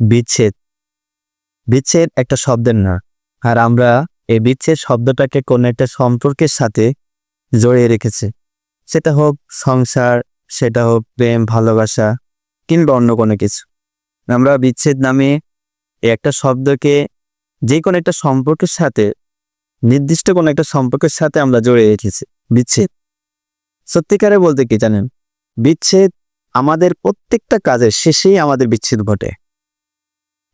বিচ্ছেদ। বিচ্ছেদ একটা শব্দের না। আর আমরা এই বিচ্ছেদ শব্দটাকে কোনো একটা সম্পর্কের সাথে জড়িয়ে রেখেছে। সেটা হোক সংসার, সেটা হোক প্রেম, ভালোবাসা, কিংবা অন্য কোনো কিছু। আমরা বিচ্ছেদ নামে একটা শব্দকে যে কোনো একটা সম্পর্কের সাথে, নির্দিষ্ট কোনো একটা সম্পর্কের সাথে আমরা জড়িয়ে রেখেছি। বিচ্ছেদ। সত্যিকারে বলতে কি জানেন? বিচ্ছেদ আমাদের প্রত্যেকটা কাজের শেষেই আমাদের বিচ্ছেদ ঘটে।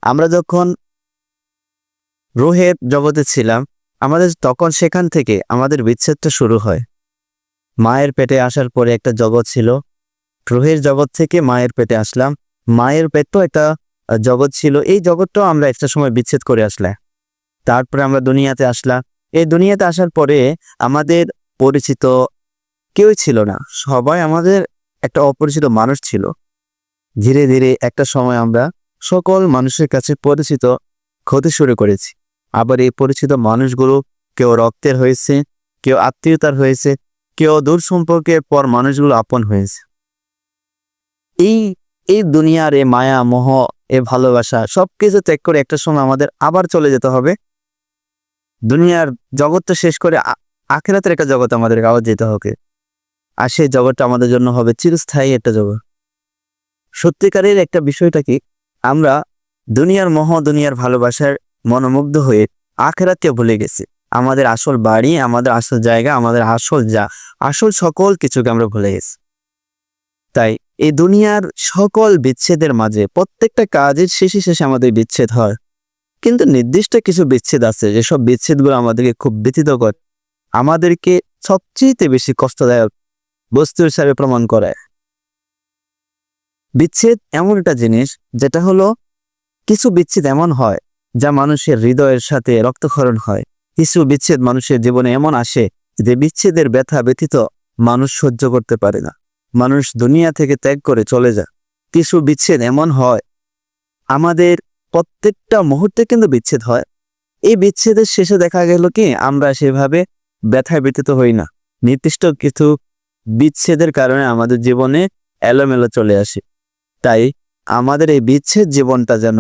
আমরা যখন রোহের জগতে ছিলাম, আমাদের তখন সেখান থেকে আমাদের বিচ্ছেদটা শুরু হয়। মায়ের পেটে আসার পরে একটা জগৎ ছিল। রোহের জগৎ থেকে মায়ের পেটে আসলাম। মায়ের পেটও একটা জগৎ ছিল। এই জগৎটাও আমরা একটা সময় বিচ্ছেদ করে আসলাম। তারপরে আমরা দুনিয়াতে আসলাম। এই দুনিয়াতে আসার পরে আমাদের পরিচিত কেউই ছিল না। সবাই আমাদের একটা অপরিচিত মানুষ ছিল। ধীরে ধীরে একটা সময় আমরা সকল মানুষের কাছে পরিচিত ক্ষতি শুরু করেছি। আবার এই পরিচিত মানুষগুলো কেউ রক্তের হয়েছে, কেউ আত্মীয়তার হয়েছে, কেউ দূর সম্পর্কের পর মানুষগুলো আপন হয়েছে। এই এই দুনিয়ার এ মায়া, মোহ এ ভালোবাসা সবকিছু ত্যাগ করে একটা সময় আমাদের আবার চলে যেতে হবে। দুনিয়ার জগৎটা শেষ করে আখেরাতের একটা জগৎ আমাদের আবার যেতে হবে। আর সেই জগৎটা আমাদের জন্য হবে চিরস্থায়ী একটা জগৎ। সত্যিকারের একটা বিষয়টা কি? আমরা দুনিয়ার মহ, দুনিয়ার ভালোবাসার মনোমুগ্ধ হয়ে আখেরাতে ভুলে গেছি। আমাদের আসল বাড়ি, আমাদের আসল জায়গা, আমাদের আসল যা, আসল সকল কিছুকে আমরা ভুলে গেছি। তাই এই দুনিয়ার সকল বিচ্ছেদের মাঝে প্রত্যেকটা কাজের শেষে শেষে আমাদের বিচ্ছেদ হয়। কিন্তু নির্দিষ্ট কিছু বিচ্ছেদ আছে, যেসব বিচ্ছেদগুলো আমাদেরকে খুব ব্যথিত করে, আমাদেরকে সবচেয়ে বেশি কষ্টদায়ক বস্তু হিসাবে প্রমাণ করায়। বিচ্ছেদ এমন একটা জিনিস যেটা হলো কিছু বিচ্ছেদ এমন হয় যা মানুষের হৃদয়ের সাথে রক্তক্ষরণ হয়। কিছু বিচ্ছেদ মানুষের জীবনে এমন আসে যে বিচ্ছেদের ব্যথা ব্যথিত মানুষ সহ্য করতে পারে না। মানুষ দুনিয়া থেকে ত্যাগ করে চলে যায়। কিছু বিচ্ছেদ এমন হয়, আমাদের প্রত্যেকটা মুহূর্তে কিন্তু বিচ্ছেদ হয়। এই বিচ্ছেদের শেষে দেখা গেল কি, আমরা সেভাবে ব্যথায় ব্যথিত হই না। নির্দিষ্ট কিছু বিচ্ছেদের কারণে আমাদের জীবনে এলোমেলো চলে আসে। তাই আমাদের এই বিচ্ছেদ জীবনটা যেন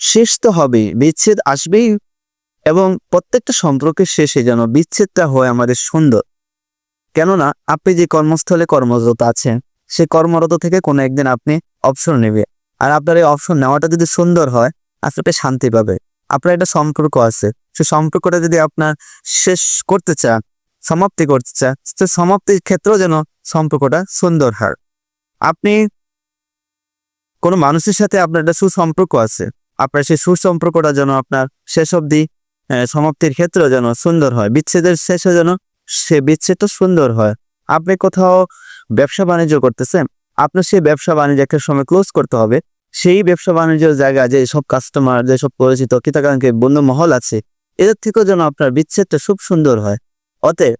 শেষ তো হবেই, বিচ্ছেদ আসবেই এবং প্রত্যেকটা সম্পর্কের শেষে যেন বিচ্ছেদটা হয় আমাদের সুন্দর। কেননা আপনি যে কর্মস্থলে কর্মরত আছেন, সে কর্মরত থেকে কোনো একদিন আপনি অপশন নেবে। আর আপনার এই অপশন নেওয়াটা যদি সুন্দর হয় আপনি শান্তি পাবে। আপনার একটা সম্পর্ক আছে, সে সম্পর্কটা যদি আপনার শেষ করতে চান, সমাপ্তি করতে চান, সে সমাপ্তির ক্ষেত্রেও যেন সম্পর্কটা সুন্দর হয়। আপনি কোনো মানুষের সাথে আপনার একটা সুসম্পর্ক আছে। আপনার সেই সুসম্পর্কটা যেন আপনার শেষ আহ, সমাপ্তির ক্ষেত্রেও যেন সুন্দর হয়। বিচ্ছেদের শেষে যেন সে বিচ্ছেদটা সুন্দর হয়। আপনি কোথাও ব্যবসা বাণিজ্য করতেছেন আপনার সেই ব্যবসা বাণিজ্য একটা সময় ক্লোজ করতে হবে। সেই ব্যবসা বাণিজ্যের জায়গায় যে সব কাস্টমার যে সব পরিচিত কৃতজ্ঞ বন্ধু মহল আছে এদের থেকেও যেন আপনার বিচ্ছেদটা খুব সুন্দর হয়। অতএব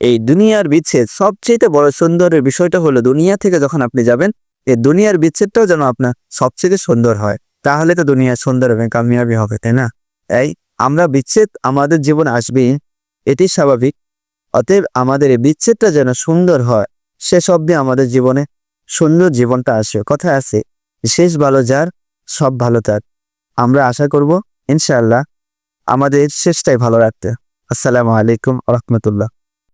এই দুনিয়ার বিচ্ছেদ সবচেয়ে বড় সুন্দরের বিষয়টা হলো দুনিয়া থেকে যখন আপনি যাবেন এই দুনিয়ার বিচ্ছেদটাও যেন আপনার সবচেয়ে সুন্দর হয়। তাহলে তো দুনিয়া সুন্দর হবে কামিয়াবি হবে, তাই না? এই, আমরা বিচ্ছেদ আমাদের জীবন আসবেই, এটি স্বাভাবিক। অতএব আমাদের এই বিচ্ছেদটা যেন সুন্দর হয় শেষ অবধি আমাদের জীবনে সুন্দর জীবনটা আসে। কথা আছে, শেষ ভালো যার, সব ভালো তার। আমরা আশা করব, ইনশাআল্লাহ, আমাদের শেষটাই ভালো রাখতে। আসসালামু আলাইকুম রহমতুল্লাহ।